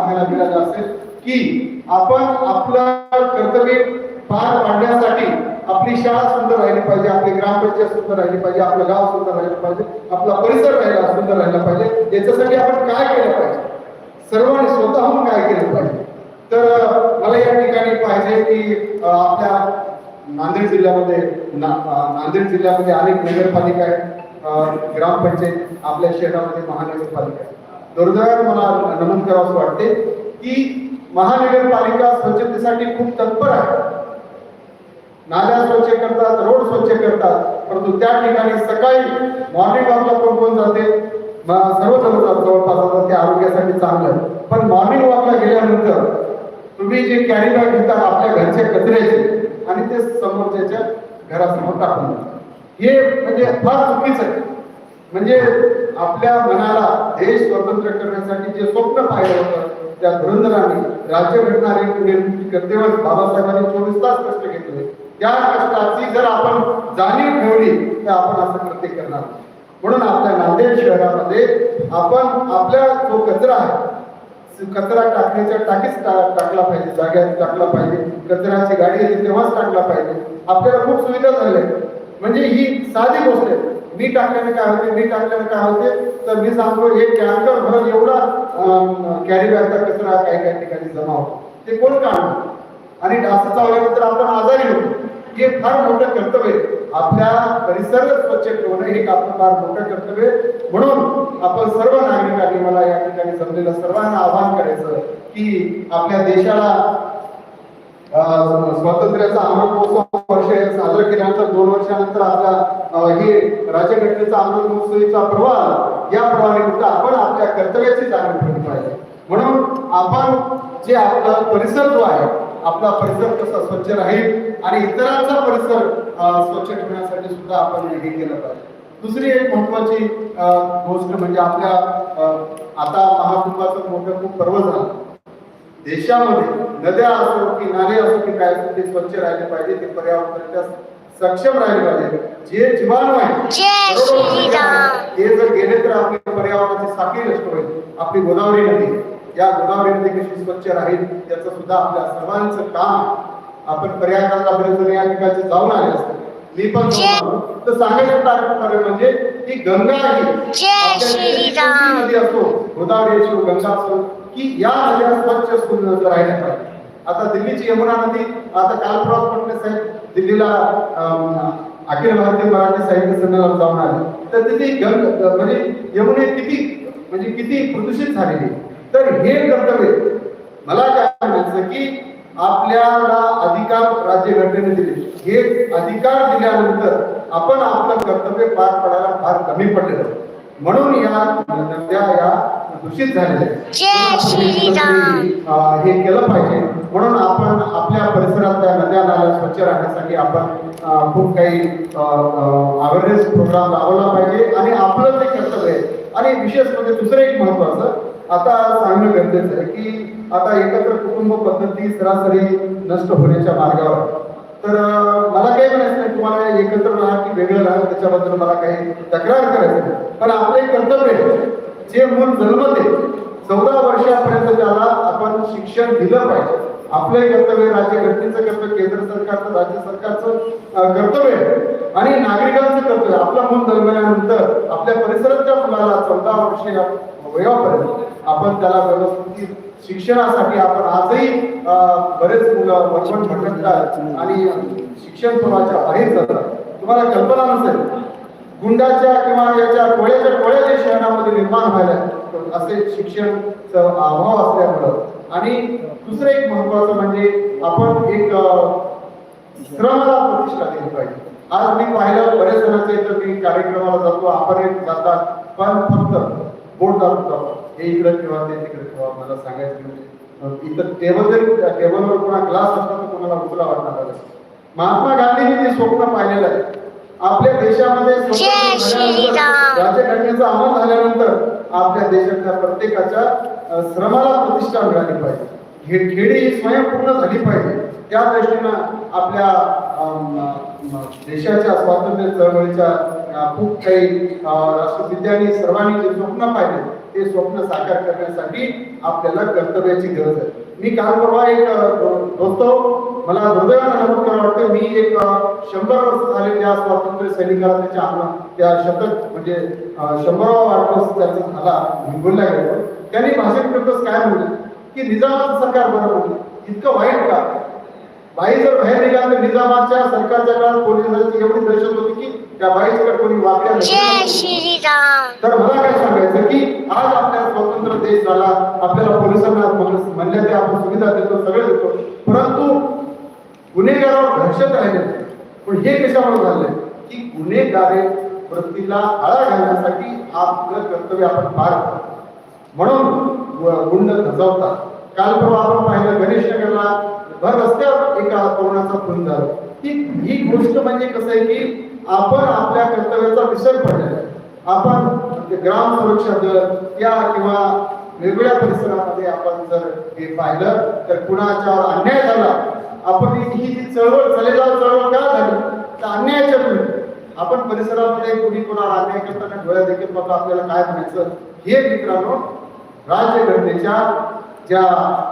आपल्याला मिळालं असेल की आपण आपलं कर्तव्य पार पाडण्यासाठी आपली शाळा सुंदर राहिली पाहिजे आपली ग्रामपंचायत सुंदर राहिली पाहिजे आपलं गाव सुंदर राहिलं पाहिजे आपला परिसर राहिला सुंदर राहिला पाहिजे. याच्यासाठी आपण काय केलं पाहिजे? सर्वांनी स्वतःहून काय केलं पाहिजे? तर मला या ठिकाणी पाहिजे की आपल्या नांदेड जिल्ह्यामध्ये नांदेड जिल्ह्यामध्ये अनेक नगरपालिका आहेत. ग्रामपंचायत आपल्या शहरामध्ये महानगरपालिका आहे दुर्दैवाने मला नमूद करावं वाटते की महानगरपालिका स्वच्छतेसाठी खूप तत्पर आहे. नाल्या स्वच्छ करतात रोड स्वच्छ करतात परंतु त्या ठिकाणी सकाळी मॉर्निंग वॉकला कोण कोण जाते? सर्व जवळपास जातात ते आरोग्यासाठी चांगलं आहे. पण मॉर्निंग वॉकला गेल्यानंतर तुम्ही जे कॅरी बॅग घेता आपल्या घरच्या कचऱ्याचे आणि ते समोरच्या घरासमोर टाकून हे म्हणजे फार चुकीचं आहे. म्हणजे आपल्या मनाला देश स्वतंत्र करण्यासाठी जे स्वप्न पाहिलं होतं त्या धुरंधरांनी राज्यघटना निर्मिती करतेवर बाबासाहेबांनी चोवीस तास कष्ट घेतले त्या कष्टाची जर आपण जाणीव ठेवली तर आपण असं कृत्य करणार म्हणून आपल्या नांदेड शहरामध्ये आपण आपल्या जो कचरा आहे कचरा टाकण्याच्या टाकीच टाकला पाहिजे जाग्यात टाकला पाहिजे. कचऱ्याची गाडी येते तेव्हाच टाकला पाहिजे. आपल्याला खूप सुविधा झाल्या. म्हणजे ही साधी गोष्ट आहे. मी टाकल्याने काय होते मी टाकल्याने काय होते? तर मी सांगतो हे टँकर भरत एवढा कॅरी बॅगचा कचरा काही काही ठिकाणी जमा होतो. ते कोण काढणार आणि असं चावल्यानंतर आपण आजारी होतो. हे फार मोठं कर्तव्य आहे. आपल्या परिसर स्वच्छ ठेवणं हे आपलं फार मोठं कर्तव्य म्हणून आपण सर्व नागरिकांनी मला या ठिकाणी समजलेलं सर्वांना आवाहन करायचं की आपल्या देशाला स्वातंत्र्याचा अमृत महोत्सव वर्ष साजरा केल्यानंतर दोन वर्षानंतर आपला हे राज्यघटनेचा अमृत महोत्सवीचा प्रवाह या प्रवाहानिमित्त आपण आपल्या कर्तव्याची जाणीव ठेवली पाहिजे. म्हणून आपण जे आपला परिसर जो आहे आपला परिसर कसा स्वच्छ राहील आणि इतरांचा परिसर स्वच्छ ठेवण्यासाठी सुद्धा आपण हे केलं पाहिजे. दुसरी एक महत्वाची गोष्ट म्हणजे आपल्या आता महाकुंभाचं मोठं खूप पर्व झालं. देशामध्ये नद्या असो की नाले असो की काय ते स्वच्छ राहिले पाहिजे ते पर्यावरणाच्या सक्षम राहिले पाहिजे. जे जीवाणू आहे आहे, ते जर गेले तर आपल्या पर्यावरणाची साखळी नष्ट होईल. आपली गोदावरी नदी या गोदावरी नदी कशी स्वच्छ राहील त्याचं सुद्धा आपल्या सर्वांचं काम आपण जण या ठिकाणी जाऊन आले असते मी पण. तर सांगायचं म्हणजे की गंगा ही नदी असो गोदावरी असो गंगा असो की या नद्या स्वच्छ सुंदर राहिल्या पाहिजे. आता दिल्लीची यमुना नदी आता कालप्रवास म्हटले साहेब दिल्लीला अखिल भारतीय मराठी साहित्य संमेलन जाऊन आले. तर तिथे गंग म्हणजे यमुने किती म्हणजे किती प्रदूषित झालेली तर हे कर्तव्य मला काय म्हणायचं की आपल्याला अधिकार राज्यघटनेने दिले. हे अधिकार दिल्यानंतर आपण आपलं कर्तव्य पार पडायला फार कमी पडलेलं म्हणून या नद्या या दूषित. अं, हे केलं पाहिजे. म्हणून आपण आपल्या परिसरातल्या नद्या नाल्या स्वच्छ राहण्यासाठी आपण खूप काही अवेअरनेस प्रोग्राम राबवला पाहिजे. आणि आपलं ते कर्तव्य आहे. आणि विशेष म्हणजे दुसरं एक महत्वाचं आता सांगणं गरजेचं आहे की आता एकत्र कुटुंब पद्धती सरासरी नष्ट होण्याच्या मार्गावर. तर मला काही म्हणायचं नाही. तुम्हाला एकत्र राहा की वेगळं राहा त्याच्याबद्दल मला काही तक्रार करायचं पण आपलं एक कर्तव्य आहे. जे मूल जन्मते चौदा वर्षापर्यंत त्याला आपण शिक्षण दिलं पाहिजे. आपले कर्तव्य राज्यघटनेचं कर्तव्य केंद्र सरकारचं राज्य सरकारचं कर्तव्य आणि नागरिकांचं कर्तव्य आपलं मूल जन्मल्यानंतर आपल्या परिसरातल्या मुलाला चौदा वर्ष वयापर्यंत आपण त्याला व्यवस्थित शिक्षणासाठी आपण आजही बरेच मुलं वचवण भटकतात आणि शिक्षण प्रवाहाच्या बाहेर जातात. तुम्हाला कल्पना नसेल गुंडाच्या किंवा याच्या टोळ्याच्या टोळ्या जे शहरामध्ये निर्माण व्हायला असे शिक्षण अभाव असल्यामुळं. आणि दुसरं एक महत्वाचं म्हणजे आपण एक श्रमाला प्रतिष्ठा दिली पाहिजे. आज मी पाहिलं बरेच जणांचे इथं मी कार्यक्रमाला जातो आपण एक जातात पण फक्त बोट दाखवतो हे इकडे ठेवा ते तिकडे ठेवा मला सांगायचं म्हणजे इतर इथं टेबल जरी टेबलवर कोणा ग्लास असला तर कोणाला उचला वाटणार महात्मा गांधींनी ते स्वप्न पाहिलेलं आहे आपल्या देशामध्ये राज्यघटनेचा अंमल झाल्यानंतर आपल्या देशातल्या प्रत्येकाच्या श्रमाला प्रतिष्ठा मिळाली पाहिजे. घे- खेडी ही स्वयंपूर्ण झाली पाहिजे. त्या दृष्टीनं आपल्या देशाच्या स्वातंत्र्य चळवळीच्या खूप काही अ, राष्ट्रपित्यांनी सर्वांनी जे स्वप्न पाहिले ते स्वप्न साकार करण्यासाठी आपल्याला कर्तव्याची गरज आहे. मी काल परवा एक दोस्त मला दुर्दैवानं नमूद करावं वाटतं मी एक शंभर वर्ष झाले त्या स्वातंत्र्य सैनिकाला त्याच्या आम्हाला त्या शतक म्हणजे शंभरावा वाढदिवस त्याचा झाला. हिंगोलला गेलो त्यांनी भाषण करतच काय म्हणलं की निजामाचं सरकार बरं म्हणलं इतकं वाईट का? बाई जर बाहेर निघाल तर निजामाच्या सरकारच्या काळात पोलिसांची एवढी दहशत होती की त्या बाईकडे कोणी श्रीराम. तर मला काय सांगायचं की आज आपल्या स्वतंत्र देश झाला आपल्याला पोलिसांना म्हण- म्हणल्या ते आपण सुविधा देतो सगळे देतो. परंतु गुन्हेगारावर दहशत राहिले. पण हे कशामुळे झालंय? की गुन्हेगारे वृत्तीला आळा घालण्यासाठी आपलं कर्तव्य आपण पार. म्हणून गुंड धजावतात. काल परवा आपण पाहिलं गणेश नगरला भर रस्त्यावर एका कोरोनाचा खून झाला. ही ही गोष्ट म्हणजे कसं आहे की आपण आपल्या कर्तव्याचा विसर पडलेला आहे. आपण म्हणजे ग्राम सुरक्षा दल या किंवा वेगवेगळ्या परिसरामध्ये आपण जर हे पाहिलं तर कुणाच्यावर अन्याय झाला आपण ही जी चळवळ चालेजाव चळवळ का झाली तर अन्यायाच्या विरुद्ध आपण परिसरामध्ये कुणी कोणाला अन्याय करताना डोळ्या देखील बघा आपल्याला काय म्हणायचं. हे मित्रांनो राज्यघटनेच्या ज्या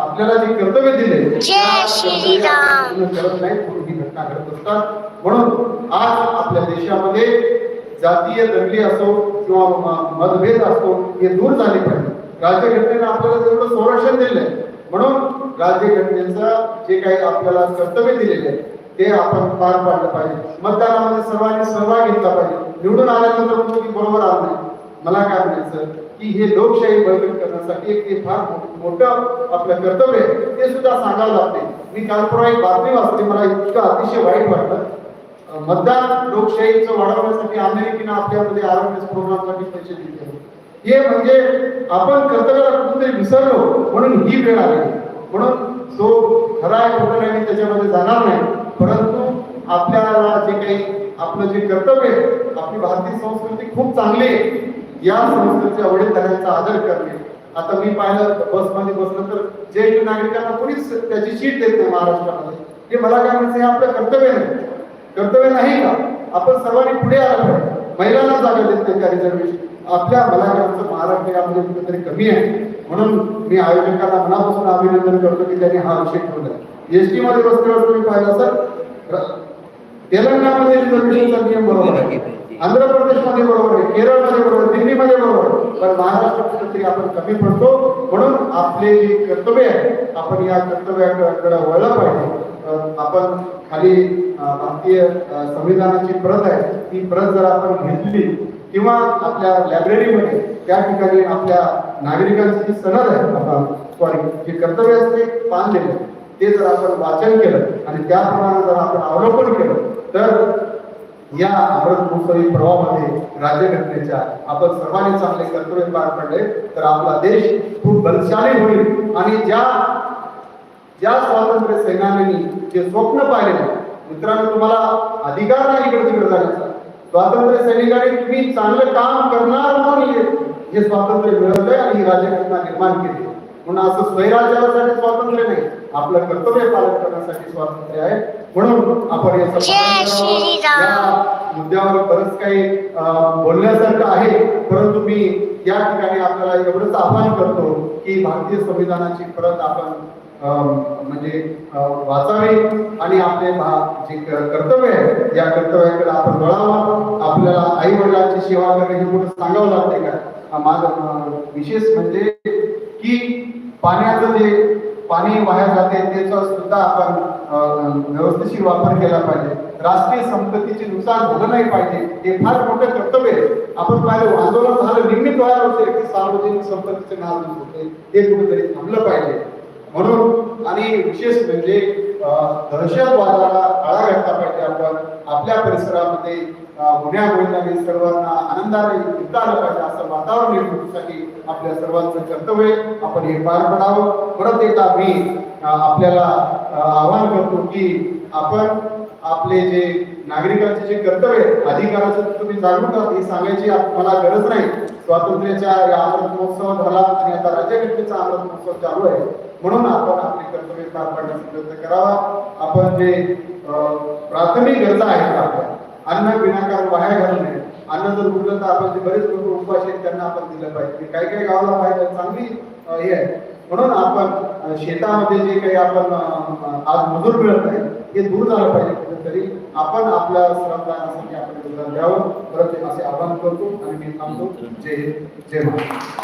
आपल्याला जे कर्तव्य दिले करत नाही म्हणून ही घटना घडत असतात. म्हणून आज आपल्या देशामध्ये जातीय दंगली असो किंवा मतभेद असो हे दूर झाले पाहिजे. राज्यघटनेनं आपल्याला तेवढं संरक्षण दिलंय. म्हणून राज्यघटनेचं जे काही आपल्याला कर्तव्य दिलेले आहे ते आपण पार पाडलं पाहिजे. मतदानामध्ये सर्वांनी सहभाग घेतला पाहिजे. निवडून आल्यानंतर बरोबर आलं नाही. मला काय म्हणायचं? की हे लोकशाही बळकट करण्यासाठी एक ते फार मोठं आपलं कर्तव्य आहे. ते सुद्धा सांगावं लागते मी काल परवा एक बातमी वाचली. मला इतकं अतिशय वाईट वाटलं. मतदान लोकशाहीचं वाढवण्यासाठी अमेरिकेनं आपल्यामध्ये आरोग्य प्रोग्रामसाठी पैसे दिले हे म्हणजे आपण कर्तव्याला कुठेतरी विसरलो म्हणून ही वेळ आली. म्हणून तो खरा आहे खोटा नाही त्याच्यामध्ये जाणार नाही. परंतु आपल्याला जे काही आपलं जे कर्तव्य आहे आपली भारतीय संस्कृती खूप चांगली आहे. या संस्कृतीच्या वडीलधाऱ्यांचा आदर करणे. आता मी पाहिलं बसमध्ये बसलं तर ज्येष्ठ नागरिकांना कोणीच त्याची शीट देत नाही महाराष्ट्रामध्ये. हे मला काय म्हणायचं हे आपलं कर्तव्य नाही. कर्तव्य नाही का? आपण सर्वांनी पुढे आलं पाहिजे. महिलांना जागा देत नाही त्या रिझर्वेशन. आपल्या मलाकांचं महाराष्ट्र यामध्ये कुठेतरी कमी आहे. म्हणून मी आयोजकांना मनापासून अभिनंदन करतो की त्यांनी हा विषय ठेवला एसटी मध्ये बसल्यावर तुम्ही पाहिलं सर तेलंगणामध्ये रिझर्वेशनचा नियम बरोबर आहे. आंध्र प्रदेशमध्ये बरोबर आहे केरळमध्ये बरोबर आहे, दिल्लीमध्ये बरोबर आहे. पण महाराष्ट्रात कुठेतरी आपण कमी पडतो. म्हणून आपले जे कर्तव्य आहे आपण या कर्तव्याकडे वळलं पाहिजे. आपण खाली भारतीय संविधानाची प्रत आहे ती प्रत जर आपण घेतली किंवा आपल्या लायब्ररीमध्ये त्या ठिकाणी आपल्या नागरिकांची सनद आहे सॉरी जे कर्तव्य असते पान दिले ते जर आपण वाचन केलं आणि त्याप्रमाणे जर आपण अवलोकन केलं तर या अमृत महोत्सवी प्रवाहामध्ये राज्यघटनेच्या आपण सर्वांनी चांगले कर्तव्य पार पडले तर आपला देश खूप बलशाली होईल. आणि ज्या ज्या स्वातंत्र्य सैनिकांनी जे स्वप्न पाहिले मित्रांनो तुम्हाला अधिकार नाही इकडे तिकडे जाण्याचा. स्वातंत्र्य सैनिकांनी तुम्ही चांगलं काम करणार म्हणून हे स्वातंत्र्य मिळवलंय आणि ही राज्यघटना निर्माण केली. म्हणून असं स्वैराज्यासाठी स्वातंत्र्य नाही. आपलं कर्तव्य पालन करण्यासाठी स्वातंत्र्य आहे. म्हणून आपण. या मुद्द्यावर बरंच काही बोलण्यासारखं आहे. परंतु मी या ठिकाणी आपल्याला एवढंच आवाहन करतो की भारतीय संविधानाची परत आपण म्हणजे वाचावी आणि आपले जे कर्तव्य आहे या कर्तव्याकडे आपण वळावं. आपल्याला आई वडिलांची सेवा करणे हे कुठं सांगावं लागते का? हा माझा विशेष म्हणजे की पाण्याचं जे पाणी वाया जाते त्याचा सुद्धा आपण अं, वापर केला पाहिजे. राष्ट्रीय संपत्तीचे नुकसान झालं नाही पाहिजे. हे फार मोठं कर्तव्य आहे. आपण पाहिलं आंदोलन झालं निमित्त व्हायला होते की सार्वजनिक संपत्तीचे नाश होते. ते कुठेतरी थांबलं पाहिजे. म्हणून आणि विशेष म्हणजे दहशतवादाला आळा घातला पाहिजे आपण. आपल्या परिसरामध्ये अं, सर्वांना आनंदाने युक्त आलं पाहिजे. असं वातावरण निर्मितीसाठी आपल्या सर्वांचं कर्तव्य आपण हे पार पडावं. परत एकदा मी आपल्याला आवाहन करतो की आपण आपले जे नागरिकांचे जे कर्तव्य अधिकाराचं तुम्ही जाणून घ्या हे सांगायची मला गरज नाही. स्वातंत्र्याच्या या अमृत महोत्सव झाला आणि आता राज्यघटनेचा अमृत महोत्सव चालू आहे. म्हणून आपण आपले कर्तव्य पार पाडण्याचा प्रयत्न करावा. आपण जे प्राथमिक गरजा आहेत आपल्या अन्न विनाकारण वाया घालू नये अन्न जर उरलं तर आपण जे बरेच लोक उपवास आहेत त्यांना आपण दिलं पाहिजे. काही काही गावाला पाहिजे चांगली हे आहे. म्हणून आपण शेतामध्ये जे काही आपण आज मजूर मिळत नाही हे दूर झालं पाहिजे कुठेतरी. आपण आपल्या श्रमदानासाठी आपण योगदान द्यावं. परत असे आवाहन करतो आणि मी थांबतो. जय हिंद. जय महाराष्ट्र.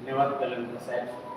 धन्यवाद कलंकर साहेब.